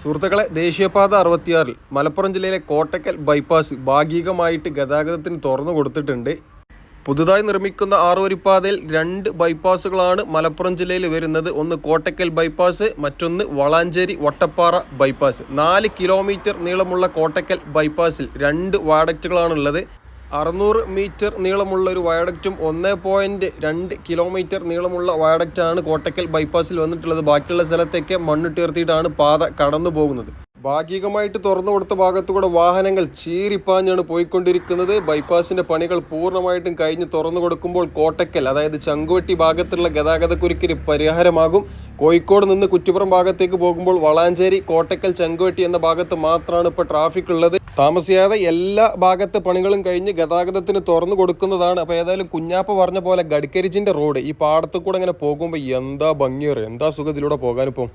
സുഹൃത്തുക്കളെ ദേശീയപാത അറുപത്തിയാറിൽ മലപ്പുറം ജില്ലയിലെ കോട്ടക്കൽ ബൈപ്പാസ് ഭാഗികമായിട്ട് ഗതാഗതത്തിന് തുറന്നു കൊടുത്തിട്ടുണ്ട്. പുതുതായി നിർമ്മിക്കുന്ന ആറുവരിപ്പാതയിൽ രണ്ട് ബൈപ്പാസുകളാണ് മലപ്പുറം ജില്ലയിൽ വരുന്നത്. ഒന്ന് കോട്ടക്കൽ ബൈപ്പാസ് മറ്റൊന്ന് വളാഞ്ചേരി വട്ടപ്പാറ ബൈപ്പാസ്. നാല് കിലോമീറ്റർ നീളമുള്ള കോട്ടക്കൽ ബൈപ്പാസിൽ രണ്ട് വാഡക്റ്റുകളാണുള്ളത് അറുന്നൂറ് മീറ്റർ നീളമുള്ള ഒരു വയഡക്റ്റും ഒന്ന് പോയിന്റ് രണ്ട് കിലോമീറ്റർ നീളമുള്ള വയഡക്റ്റാണ് കോട്ടക്കൽ ബൈപ്പാസിൽ വന്നിട്ടുള്ളത്. ബാക്കിയുള്ള സ്ഥലത്തേക്ക് മണ്ണിട്ടുയർത്തിയിട്ടാണ് പാത കടന്നു പോകുന്നത്. ഭാഗികമായിട്ട് തുറന്നു കൊടുത്ത ഭാഗത്തുകൂടെ വാഹനങ്ങൾ ചീറിപ്പാഞ്ഞാണ് പോയിക്കൊണ്ടിരിക്കുന്നത്. ബൈപ്പാസിന്റെ പണികൾ പൂർണമായിട്ടും കഴിഞ്ഞ് തുറന്നു കൊടുക്കുമ്പോൾ കോട്ടക്കൽ അതായത് ചങ്കുവെട്ടി ഭാഗത്തുള്ള ഗതാഗതക്കുരുക്കിന് പരിഹാരമാകും. കോഴിക്കോട് നിന്ന് കുറ്റിപ്പുറം ഭാഗത്തേക്ക് പോകുമ്പോൾ വളാഞ്ചേരി കോട്ടക്കൽ ചങ്കുവെട്ടി എന്ന ഭാഗത്ത് മാത്രമാണ് ഇപ്പോൾ ട്രാഫിക് ഉള്ളത് താമസിയാതെ എല്ലാ ഭാഗത്ത് പണികളും കഴിഞ്ഞ് ഗതാഗതത്തിന് തുറന്നു കൊടുക്കുന്നതാണ്. അപ്പോൾ ഏതായാലും കുഞ്ഞാപ്പ പറഞ്ഞ പോലെ ഗഡ്കരിച്ചിന്റെ റോഡ് ഈ പാടത്തു കൂടെ ഇങ്ങനെ പോകുമ്പോൾ എന്താ ഭംഗിയേറെ എന്താ സുഖത്തിലൂടെ പോകാനിപ്പം?